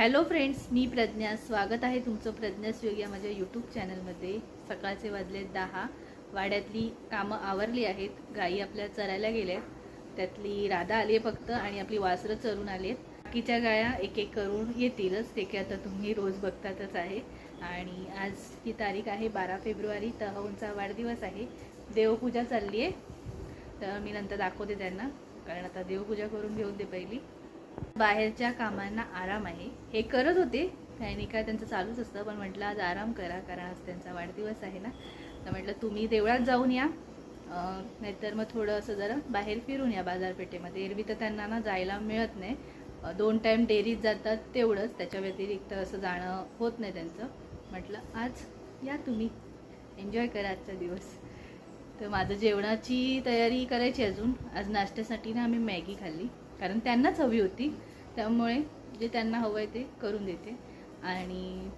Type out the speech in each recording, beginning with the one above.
Hello friends मी प्रज्ञा. स्वागत आहे तुमचं प्रज्ञा योग या माझ्या यूट्यूब चॅनलमध्ये सकाळचे वाजले दहा. वाड्यातली कामं आवरली आहेत. गायी आपल्या चरायला गेल्यात. त्यातली राधा आली आहे फक्त आणि आपली वासरं चरून आली आहेत बाकीच्या गाया एक एक करून येतीलच. ते काय आता तुम्ही रोज बघतातच आहे. आणि आज ही तारीख आहे बारा फेब्रुवारी. तहूनचा वाढदिवस आहे. देवपूजा चालली आहे तर मी नंतर दाखवते त्यांना. कारण आता देवपूजा करून घेऊन दे पहिली. बाहेरच्या कामांना आराम आहे. हे करत होते. काही नाही काय त्यांचं चालूच असतं. पण म्हटलं आज आराम करा कारण आज त्यांचा वाढदिवस आहे ना. तर म्हटलं तुम्ही देवळात जाऊन या. नाहीतर मग थोडं असं जरा बाहेर फिरून या बाजारपेठेमध्ये. एरवी तर त्यांना ना जायला मिळत नाही. दोन टाईम डेअरीत जातात तेवढंच. त्याच्या व्यतिरिक्त असं जाणं होत नाही त्यांचं. म्हटलं आज या तुम्ही. एन्जॉय करा आजचा दिवस. तर माझं जेवणाची तयारी करायची अजून. आज नाश्त्यासाठी ना आम्ही मॅगी खाल्ली. कारण त्यांनाच हवी होती. त्यामुळे जे त्यांना हवं आहे ते करून देते. आणि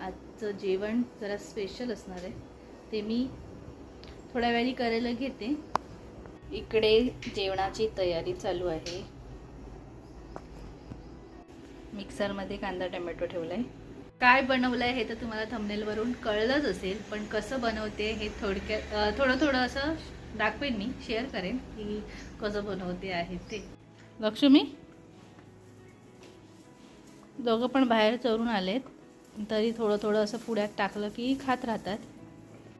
आजचं जेवण जरा स्पेशल असणार आहे. ते मी थोड्या वेळी करायला घेते. इकडे जेवणाची तयारी चालू आहे. मिक्सरमध्ये कांदा टोमॅटो ठेवला आहे काय बनवलं आहे हे तर तुम्हाला थंबनेलवरून कळलंच असेल पण कसं बनवते हे थोडक्यात थोडं थोडं असं दाखवेन मी शेअर करेन की कसं बनवते आहे ते. लक्ष्मी? दोघं पण बाहेर चरून आलेत. तरी थोडं थोडं असं पुढ्यात टाकलं की खात राहतात.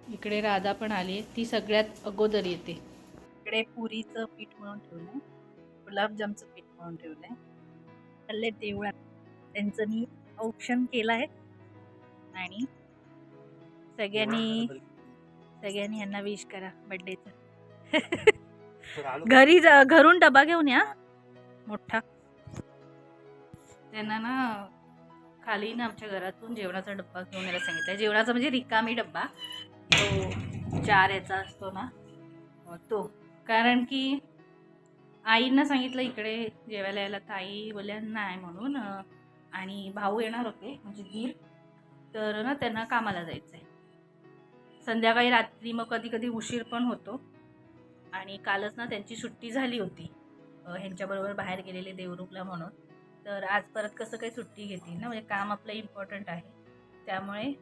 इकडे राधा पण आली ती सगळ्यात अगोदर येते. इकडे पुरीचं पीठ म्हणून ठेवलं गुलाबजामचं पीठ म्हणून ठेवलं आहे हल्ले देवळात. त्यांचं मी औक्षण केलं आहे. आणि सगळ्यांनी सगळ्यांनी यांना विश करा बड्डेचं घरी जा घरून डबा घेऊन या. मोठा. त्यांना ना खाली ना आमच्या घरातून जेवणाचा डब्बा घेऊन यायला सांगितलं. जेवणाचा म्हणजे रिकामी डब्बा. तो चार याचा असतो ना तो. कारण की आईंना सांगितलं इकडे जेवायला यायला तर आई बोलल्या नाही म्हणून आणि भाऊ येणार होते म्हणजे दीर तर ना त्यांना कामाला जायचं आहे संध्याकाळी रात्री मग कधी कधी उशीर पण होतो. आणि कालच ना त्यांची सुट्टी झाली होती. ह्यांच्याबरोबर बाहेर गेलेले देवरूपला म्हणून. तर आज परत कसं काही सुट्टी घेतील ना? म्हणजे काम आपलं इम्पॉर्टंट आहे. त्यामुळे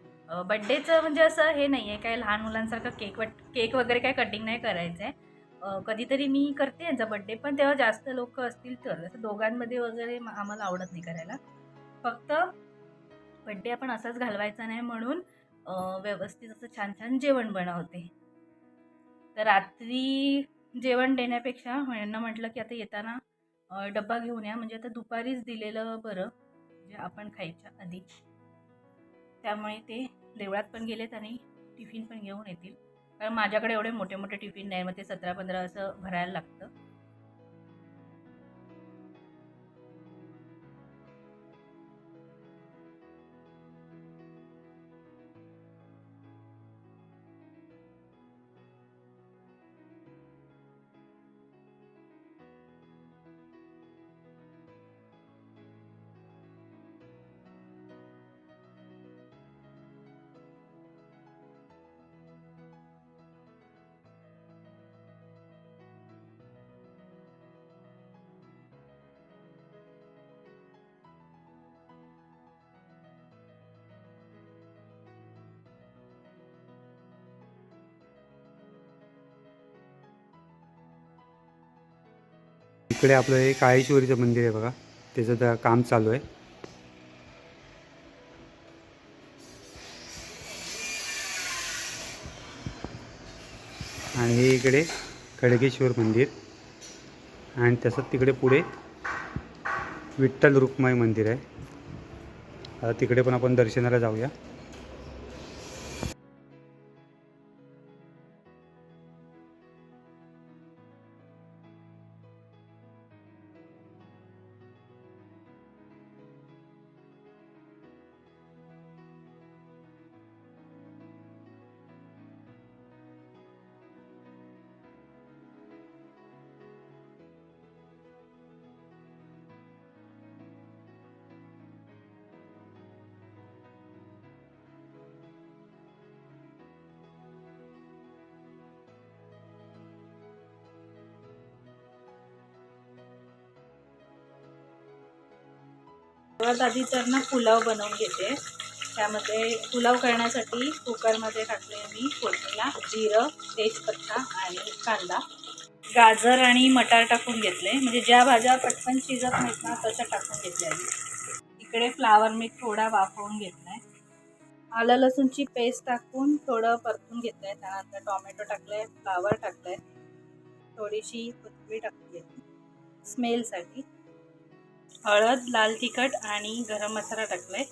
बड्डेचं म्हणजे असं हे नाही आहे काय लहान मुलांसारखं केक वट केक वगैरे काय कटिंग नाही करायचं आहे कधीतरी मी करते यांचा बड्डे पण तेव्हा जास्त लोक असतील तर. असं दोघांमध्ये वगैरे आम्हाला आवडत नाही करायला. फक्त बड्डे आपण असाच घालवायचा नाही म्हणून व्यवस्थित असं छान छान जेवण बनवते. तर रात्री जेवण देण्यापेक्षा यांना म्हटलं की आता येताना डब्बा घेऊन या. म्हणजे आता दुपारीच दिलेलं बरं म्हणजे आपण खायच्या आधी. त्यामुळे ते देवळात पण गेलेत आणि टिफिन पण घेऊन येतील. कारण माझ्याकडे एवढे मोठे मोठे टिफिन नाही. मग ते सतरा पंधरा असं भरायला लागतं. इकडे आपलं हे काळेश्वरीचं मंदिर आहे बघा. त्याचं तर काम चालू आहे. आणि हे इकडे खडगेश्वर मंदिर. आणि तसंच तिकडे पुढे विठ्ठल रुक्माई मंदिर आहे. आता तिकडे पण आपण दर्शनाला जाऊया. सगळ्यात आधी तर ना पुलाव बनवून घेते. त्यामध्ये पुलाव करण्यासाठी कुकरमध्ये टाकले मी फोडणीला जिरं तेजपत्ता आणि कांदा. गाजर आणि मटार टाकून घेतले. म्हणजे ज्या भाज्या पटकन शिजत नाहीत ना तशा टाकून घेतल्या मी. इकडे फ्लावर मी थोडा वाफवून घेतलाय. आलं लसूणची पेस्ट टाकून थोडं परतून घेतलंय. त्यानंतर टोमॅटो टाकलंय फ्लावर टाकलंय. थोडीशी कोथिंबीर टाकून घेतली. स्मेलसाठी. हळद लाल तिखट आणि गरम मसाला टाकलाय.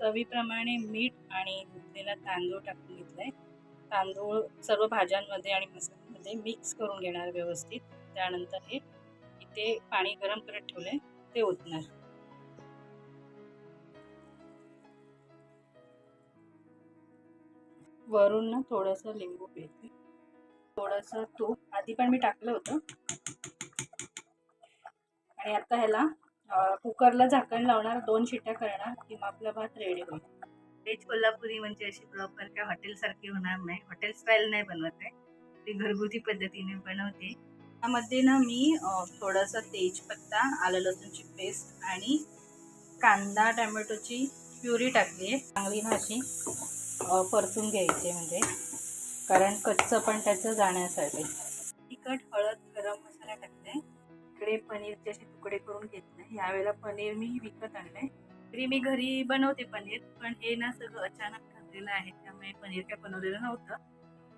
चवीप्रमाणे मीठ आणि धुतलेला तांदूळ टाकून घेतलाय. तांदूळ सर्व भाज्यांमध्ये आणि मसाल्यामध्ये मिक्स करून घेणार व्यवस्थित. त्यानंतर हे इथे पाणी गरम करत ठेवलंय. ते ओतणार. वरून ना थोडंसं लिंबू पिळते. थोडंसं तूप. आधी पण मी टाकलं होतं. आणि आता ह्याला कुकरला झाकण लावणार दोन शिट्या करणार की मग आपला भात रेडी होईल. व्हेज कोल्हापुरी म्हणजे अशी प्रॉपर काय हॉटेलसारखी होणार नाही. हॉटेल स्टाईल नाही बनवत आहे. ती घरगुती पद्धतीने बनवते. त्यामध्ये ना मी थोडंसं तेजपत्ता आलं लसूणची पेस्ट आणि कांदा टमॅटोची प्युरी टाकली आहे. चांगली ना अशी परतून घ्यायची म्हणजे. कारण कच्चं पण त्याचं जाण्यासाठी. इकडे पनीरचे असे तुकडे करून घेतले. यावेळेला पनीर मी विकत आणलंय. तरी मी घरी बनवते पनीर पण हे ना सगळं अचानक ठरलेलं आहे. त्यामुळे पनीर काय बनवलेलं नव्हतं.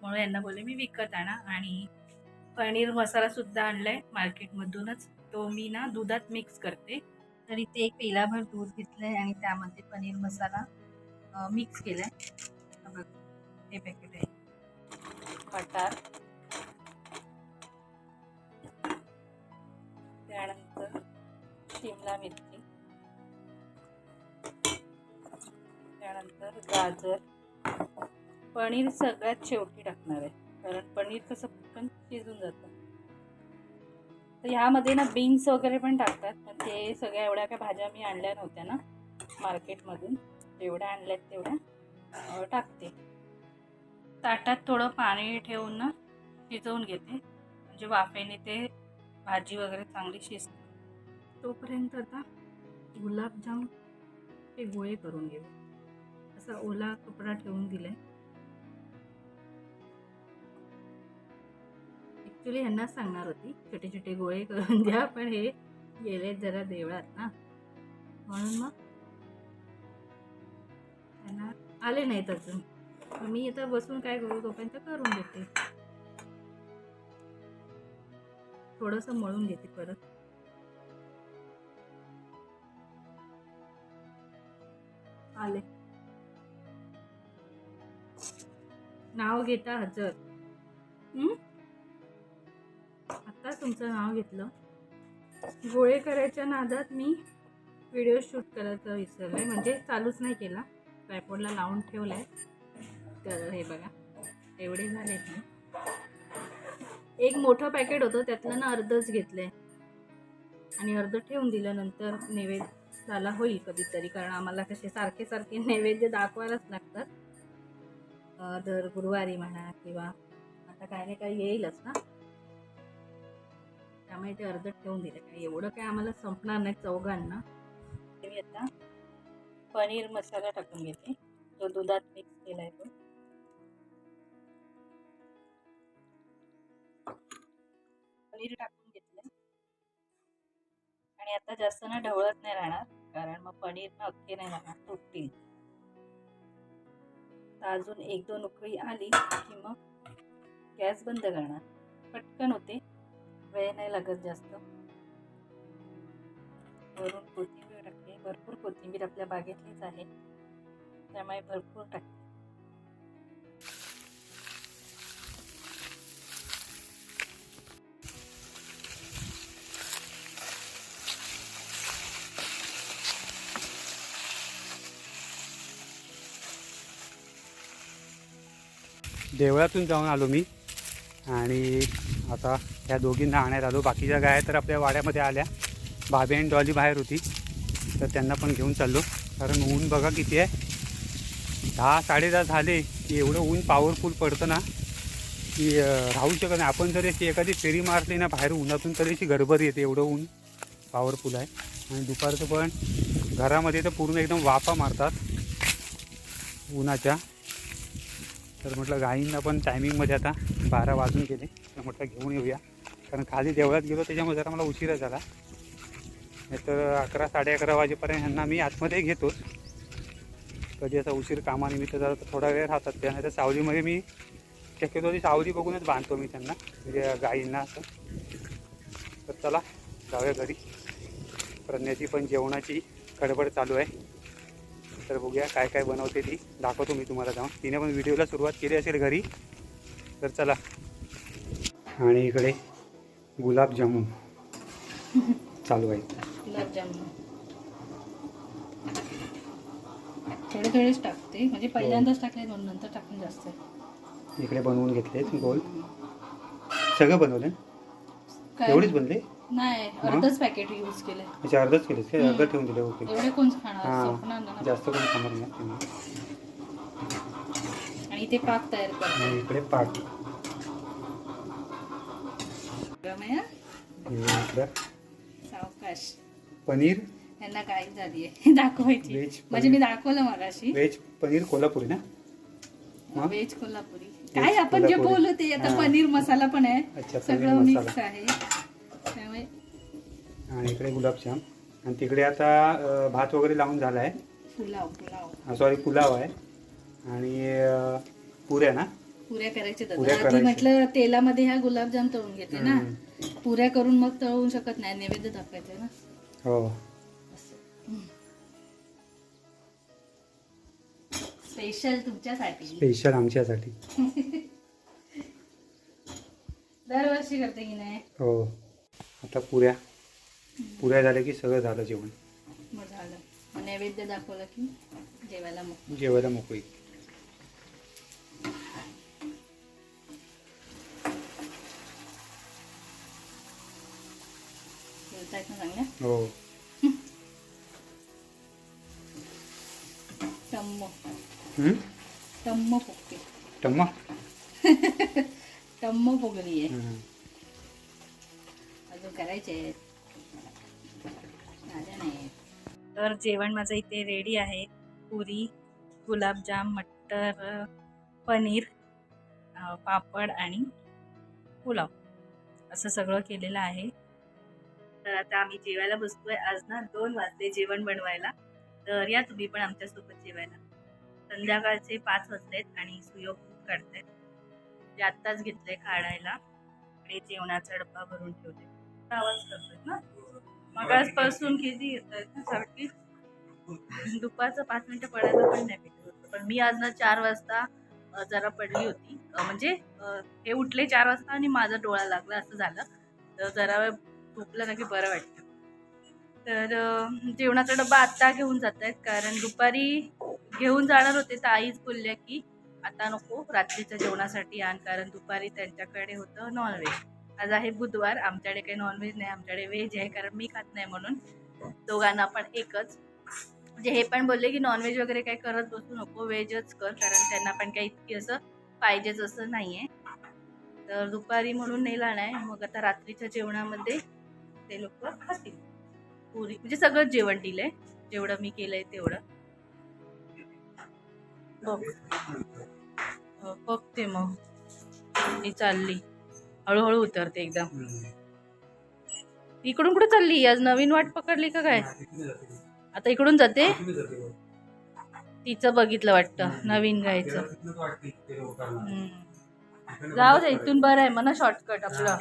म्हणून यांना बोलले मी विकत आणा. आणि पनीर मसाला सुद्धा आणलाय मार्केटमधूनच. तो मी ना दुधात मिक्स करते. तर इथे एक पेलाभर दूध घेतलंय आणि त्यामध्ये पनीर मसाला मिक्स केलाय. बघ हे पॅकेट आहे. मटार त्यानंतर शिमला मिरची. त्यानंतर गाजर. पनीर सगळ्यात शेवटी टाकणार आहे. कारण पनीर कसं पण शिजून जातं. तर ह्यामध्ये ना बीन्स वगैरे पण टाकतात. पण ते सगळ्या एवढ्या काय भाज्या मी आणल्या नव्हत्या ना मार्केटमधून जेवढ्या आणल्यात तेवढ्या टाकते. ताटात थोडं पाणी ठेवून ना शिजवून घेते. म्हणजे वाफेने ते भाजी वगैरे चांगली शिजते. तोपर्यंत आता गुलाबजाम ते गोळे करून घेऊ. असा ओला कपडा ठेवून दिलाय. ॲक्च्युली ह्यांना सांगणार होती छोटे छोटे गोळे करून द्या पण हे गेले जरा देवळात ना. म्हणून मग त्यांना आले नाहीत अजून. मी आता बसून काय करू तोपर्यंत करून देते. थोडंसं मळून घेते परत. आले. नाव घेता हजर. आता तुमचं नाव घेतलं. गोळे करायच्या नादात मी व्हिडिओ शूट करायचं विसरलंय म्हणजे चालूच नाही केला. ट्रायपॉडला लावून ठेवलाय. तर हे बघा. एवढे झालेत ना. एक मोठं पॅकेट होतं त्यातलं ना अर्धच घेतलंय. आणि अर्ध ठेवून दिलं नंतर नैवेद्याला होईल कधीतरी कारण आम्हाला कसे सारखे सारखे नैवेद्य दाखवायलाच लागतात. दर गुरुवारी म्हणा किंवा आता काही नाही काही येईलच ना. त्यामुळे ते अर्ध ठेवून दिले. काय एवढं काय आम्हाला संपणार नाही चौघांना. मी आता. पनीर मसाला टाकून घेते. तो दुधात मिक्स केला आहे तो. पनीर टाकून घेतलं. आणि आता जास्त ना ढवळत नाही राहणार कारण मग पनीर ना अख्खे नाही राहणार तुटतील. तर अजून एक दोन उकळी आली की मग गॅस बंद करणार. पटकन होते वेळ नाही लागत जास्त. वरून कोथिंबीर टाकते भरपूर कोथिंबीर आपल्या बागेतलीच आहे. त्यामुळे भरपूर टाकते. देवळातून जाऊन आलो मी. आणि आता ह्या दोघींना आणायला आलो. बाकीच्या गाया तर आपल्या वाड्यामध्ये आल्या. भाभी आणि डॉली बाहेर होती. तर त्यांना पण घेऊन चाललो. कारण ऊन बघा किती आहे. दहा साडेदहा झाले. की एवढं ऊन पॉवरफुल पडतं ना. की राहू शकत नाही. आपण जरी अशी एखादी फेरी मारली ना बाहेर उन्हातून तरी अशी गडबड येते. एवढं ऊन पॉवरफुल आहे. आणि दुपारचं पण. घरामध्ये तर पूर्ण एकदम वाफा मारतात. उन्हाच्या. तर म्हटलं गाईंना पण टायमिंगमध्ये आता बारा वाजून गेले. तर म्हटलं घेऊन येऊया. कारण खाली देवळात गेलो त्याच्यामुळे जरा मला उशिरा झाला. नाहीतर अकरा साडे अकरा वाजेपर्यंत ह्यांना मी आतमध्ये घेतोच कधी असा उशीर कामानिमित्त जरा थोडा वेळ राहतात त्या नाही तर सावलीमध्ये मी शक्यतो ती सावली बघूनच बांधतो मी त्यांना म्हणजे गाईंना असं. तर चला जाऊया घरी. प्रज्ञाची पण जेवणाची गडबड चालू आहे. तर बघूया काय काय बनवते ती. दाखवतो मी तुम्हाला जाऊन. तिने पण व्हिडिओला सुरुवात केली असेल घरी. तर चला. आणि इकडे गुलाबजामुन चालू आहे. गुलाबजामुन थोडे थोडेच टाकते. म्हणजे पहिल्यांदाच टाकले दोन नंतर टाकून जास्त. इकडे बनवून घेतले गोल. सगळं बनवलं? एवढेच बनले? नाही अर्धच पॅकेट यूज केलंय. अर्धच केले ते हम्म. अर्ध ठेवून दिले ओके एवढे कोण खाणार? संपणार हां ना जास्त कोण खाणार नाही. तुम्ही. आणि इथे पाक तयार आणि इकडे हे इकडं. सावकाश. पनीर. यांना काय झाली आहे दाखवायची. म्हणजे मी दाखवलं मगाशी. व्हेज पनीर कोल्हापुरी ना? मग? व्हेज कोल्हापुरी. काय आपण जे कोल्हापुरी. बोलू ते आता हां. पनीर मसाला पण आहे. पनीर सगळं मसाला. मिक्स आहे. त्यामुळे. आणि इकडे गुलाबजाम. आणि तिकडे आता अं, भात वगैरे लावून झाला आहे पुलाव. पुलाव सॉरी पुलाव आहे. आणि अं, पुऱ्या ना? पुऱ्या करायच्या पुऱ्या आधी करायच्या. म्हटलं तेलामध्ये ह्या गुलाबजाम तळून घेते ना. पुऱ्या करून मग तळून शकत नाही. नैवेद्य दाखवायचे ना. हो. स्पेशल तुमच्यासाठी. स्पेशल आमच्यासाठी. दरवर्षी करते की नाही? हो. आता पुऱ्या. पुऱ्या झाल्या की सगळं झालं जेवण. मग झालं. नैवेद्य दाखवलं की जेवायला मग. जेवायला मोकळी. हो. टम्म? टम्म फुगते. टम्मा? टम्म फुगली आहे हं. करायचे आहेत. नाही तर जेवण माझं इथे रेडी आहे. पुरी गुलाबजाम मटर पनीर पापड आणि पुलाव. असं सगळं केलेलं आहे. तर आता आम्ही जेवायला बसतोय. आज ना दोन वाजले जेवण बनवायला. तर या तुम्ही पण आमच्यासोबत जेवायला. संध्याकाळचे पाच वाजलेत आणि सुयोग काढतायत ते म्हणजे आत्ताच घेतलंय काढायला आणि जेवणाचा डब्बा भरून ठेवले आवाज करतोय ना? मग आजपासून किती येत आहेत ना? सारखी दुपारचं पाच मिनटं पडायला पण नाही भेटत पण मी आज ना चार वाजता जरा पडली होती. म्हणजे हे उठले चार वाजता आणि माझा डोळा लागला असं झालं. तर जरा वेळ झोपलं ना की बरं वाटतं. तर जेवणाचा डब्बा आत्ता घेऊन जात आहेत कारण दुपारी घेऊन जाणार होते. तर आईच बोलल्या की आता नको रात्रीच्या जेवणासाठी आण. कारण दुपारी त्यांच्याकडे होतं नॉनव्हेज आज आहे बुधवार. आमच्याकडे काही नॉनव्हेज नाही आमच्याकडे व्हेज आहे कारण मी खात नाही म्हणून. दोघांना पण एकच. म्हणजे हे पण बोलले की नॉनव्हेज वगैरे काही करत बसू नको व्हेजच कर कारण त्यांना पण काही इतकी असं पाहिजेच असं नाही आहे तर दुपारी म्हणून नेला नाही मग आता रात्रीच्या जेवणामध्ये ते लोक खातील. पुरी म्हणजे सगळं जेवण दिलंय. जेवढं मी केलंय तेवढं. बघ. हो, बघते मग. मी चालली. हळूहळू उतरते एकदम इकडून कुठे चालली? आज नवीन वाट पकडली का काय? आता इकडून जाते? तिचं बघितलं वाटतं नवीन गायचं. जाऊ दे इथून बरं आहे म्हणा शॉर्टकट आपलं.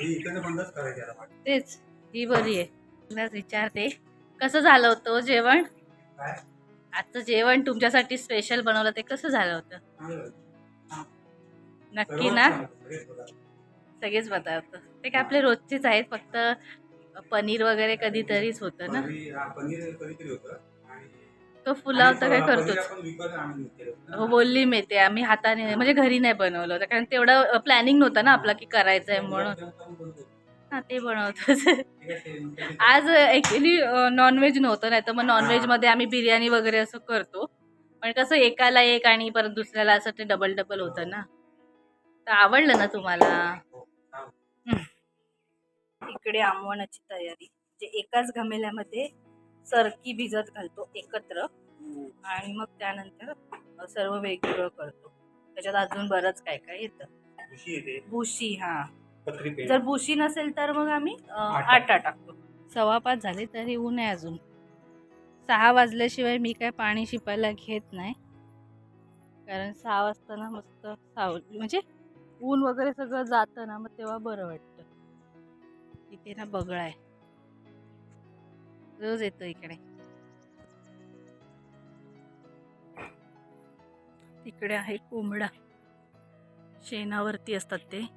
तेच ही बरी आहे. विचारते. कसं झालं होतं हो जेवण? आजचं जेवण तुमच्यासाठी स्पेशल बनवलं ते कसं झालं होतं? नक्की ना? सगळेच बतावतं ते काय आपले रोजचेच आहेत फक्त पनीर वगैरे कधीतरीच होतं ना? तो पुलाव तर काय करतोच. हो बोलली मी ते. आम्ही हाताने म्हणजे घरी नाही बनवलं होतं कारण तेवढं प्लॅनिंग नव्हतं ना आपला की करायचं आहे म्हणून. हा ते बनवतोच. आज ॲक्च्युली नॉनव्हेज नव्हतं नाही तर मग नॉनव्हेजमध्ये आम्ही बिर्याणी वगैरे असं करतो. पण कसं एकाला एक आणि परत दुसऱ्याला असं ते डबल डबल होतं ना. तर आवडलं ना तुम्हाला. इकडे आंबवणाची तयारी. म्हणजे एकाच घमेल्यामध्ये सरकी भिजत घालतो एकत्र आणि मग त्यानंतर सर्व वेगवेगळं करतो. त्याच्यात अजून बरंच काय काय येतं. भुशी हा. जर बुशी नसेल तर मग आम्ही आटा. आटा टाकतो. सव्वा पाच झाले तरी ऊन आहे अजून. सहा वाजल्याशिवाय मी काय पाणी शिपायला घेत नाही. कारण सहा वाजता ना मस्त सावली म्हणजे ऊन वगैरे सगळं जातं ना मग तेव्हा बरं वाटतं. इथे ना बगळा आहे. रोज येतो इकडे. तिकडे आहे कोंबडा. शेणावरती असतात ते.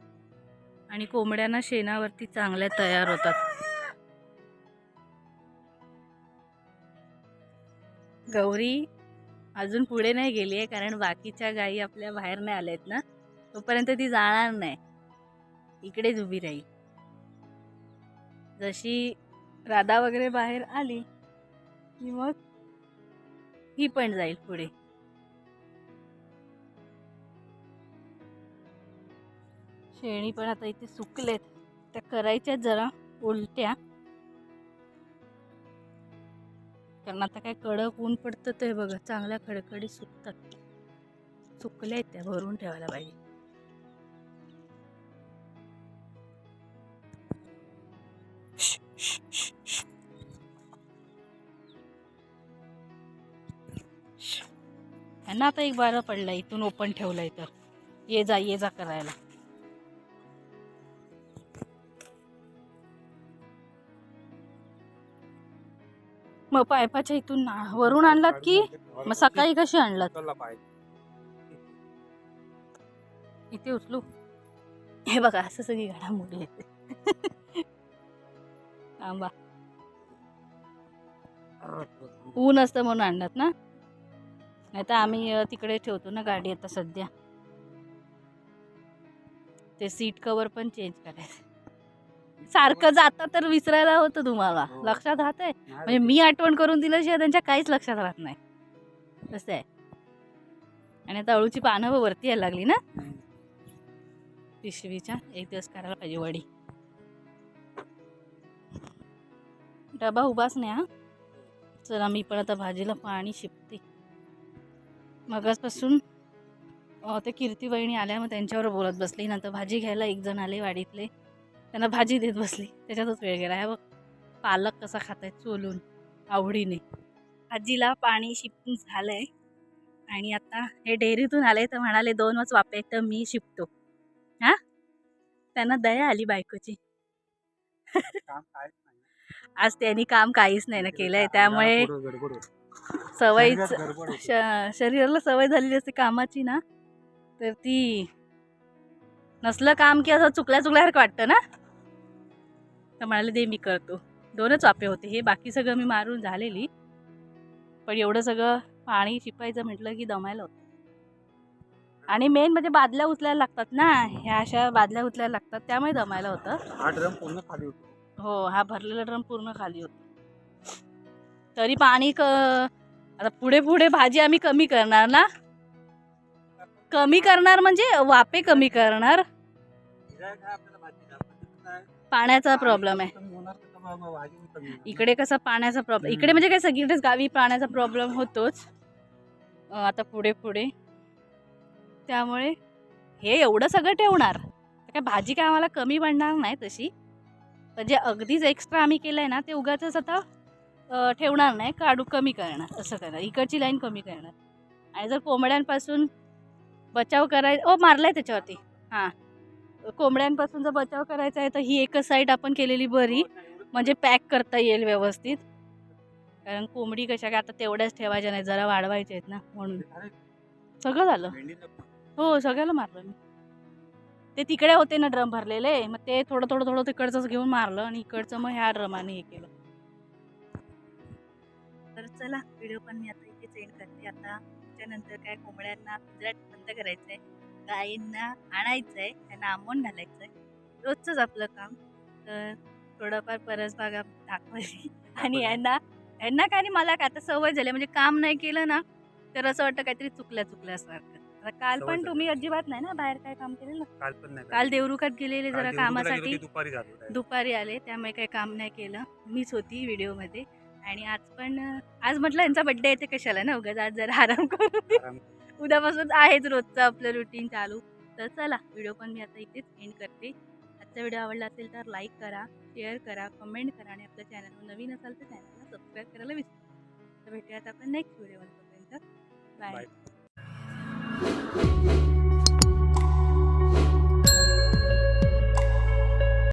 आणि कोंबड्यांना शेणावरती चांगल्या तयार होतात. गौरी अजून पुढे नाही गेली आहे कारण बाकीच्या गायी आपल्या बाहेर नाही आल्या आहेत ना. तोपर्यंत ती जाणार नाही. इकडेच उभी राहील. जशी राधा वगैरे बाहेर आली की मग ही पण जाईल पुढे. शेणी पण आता इथे सुकलेत. त्या करायच्या जरा उलट्या. कारण आता काय कडक ऊन पडतं ते बघा चांगल्या खडखडी सुकतात. सुकल्या आहेत त्या भरून ठेवायला पाहिजे. त्यांना आता एक बारा पडला इथून ओपन ठेवलं इथं ये जा ये जा करायला. मग पायपाच्या इथून ना- वरून आणलात की? मग सकाळी कशी आणलात. इथे उचलू. हे बघा असं सगळी घडामोडी येते थांबा. ऊन असतं म्हणून आणलात ना? नाही तर आम्ही तिकडे ठेवतो ना गाडी आता सध्या. ते सीट कवर पण चेंज करायचं. सारखं जाता तर विसरायला होतं तुम्हाला. हो. लक्षात राहतंय? म्हणजे मी आठवण करून दिल्याशिवाय त्यांच्या काहीच लक्षात राहत नाही. तसं आहे. आणि आता अळूची पानं व वरती यायला लागली ना? पिशवीच्या. एक दिवस करायला पाहिजे वडी. डबा उभाच नाही हा. चला मी पण आता भाजीला पाणी शिपते. मगासपासून ते कीर्ती वहिनी आल्या मग त्यांच्यावर बोलत बसली. नंतर भाजी घ्यायला एक जण आले वाडीतले. त्यांना भाजी देत बसली. त्याच्यातच वेळ गेला. हे बघ पालक कसा खातायत चोलून आवडीने. भाजीला पाणी शिपून झालंय आणि आता हे डेअरीतून आले तर म्हणाले दोन वाज वापे तर मी शिपतो. हा? त्यांना दया आली बायकोची. आज त्यांनी काम काहीच नाही ना केलंय. त्यामुळे. सवयीच होते. श- शरीराला सवय झालेली असते कामाची ना तर ती नसलं काम की असं चुकल्या चुकल्यासारखं वाटतं ना. तर म्हणाले दे मी करतो. दोनच वापे होते. हे बाकी सगळं मी मारून झालेली. पण एवढं सगळं पाणी शिपायचं म्हटलं की दमायला होतं. आणि मेन म्हणजे बादल्या उचलायला लागतात ना ह्या अशा बादल्या उचलायला लागतात त्यामुळे दमायला होतं. हा ड्रम पूर्ण खाली होतो. हो हा भरलेला ड्रम पूर्ण खाली होता. तरी पाणी क आता पुढे पुढे भाजी आम्ही कमी करणार ना? कमी करणार म्हणजे वापे कमी करणार? पाण्याचा प्रॉब्लेम आहे. इकडे कसा पाण्याचा प्रॉब्लेम इकडे म्हणजे काय सगळीकडेच गावी पाण्याचा प्रॉब्लेम होतोच. आता पुढे पुढे. त्यामुळे हे एवढं सगळं ठेवणार. काय भाजी काय आम्हाला कमी पडणार नाही तशी. पण जे अगदीच एक्स्ट्रा आम्ही केलं आहे ना ते उगाचच आता ठेवणार नाही. काढू कमी करणार असं करणार. इकडची लाईन कमी करणार. आणि जर कोंबड्यांपासून बचाव करायचा ओ मारलाय त्याच्यावरती. हां. कोंबड्यांपासून जर बचाव करायचा आहे तर ही एकच साईड आपण केलेली बरी. म्हणजे पॅक करता येईल व्यवस्थित. कारण कोंबडी कशा काय आता तेवढ्याच ठेवायच्या नाही जरा वाढवायच्या आहेत ना म्हणून. सगळं झालं. हो सगळ्याला मारलं मी. ते तिकडे होते ना ड्रम भरलेले. मग ते थोडं थोडं थोडं तिकडचंच घेऊन मारलं आणि इकडचं मग ह्या ड्रमाने हे केलं. चला व्हिडिओ पण मी आता इथे एंड करते. आता त्यानंतर काय कोंबड्यांना पिंजऱ्यात बंद करायचं आहे गायींना आणायचं आहे त्यांना आंबवून घालायचं आहे रोजचंच आपलं काम. तर थोडंफार परसबागा दाखवली आणि यांना यांना काय नाही मला काय आता सवय झाली. म्हणजे काम नाही केलं ना तर असं वाटतं काहीतरी चुकल्या चुकल्यासारखं आता काल सवय पण झाली. तुम्ही अजिबात नाही ना बाहेर काय काम केलेलं? काल पण नाही. काल देवरुखात गेलेले काल जरा देवरुखला गेलो कामासाठी. दुपारी दुपारी आले त्यामुळे काही काम नाही केलं. मीच होती व्हिडिओमध्ये आणि आज पण आज म्हटलं यांचा बड्डे येते कशाला ना उगाच आज जरा आराम करू. उद्यापासून आहेच रोजचं आपलं रुटीन चालू. तर चला व्हिडिओ पण मी आता इथेच एंड करते. आजचा व्हिडिओ आवडला असेल तर लाईक करा शेअर करा कमेंट करा आणि आपल्या चॅनलवर नवीन असाल तर चॅनलला सबस्क्राईब करायला विसरू तर भेटूयात आपण नेक्स्ट तोपर्यंत बाय.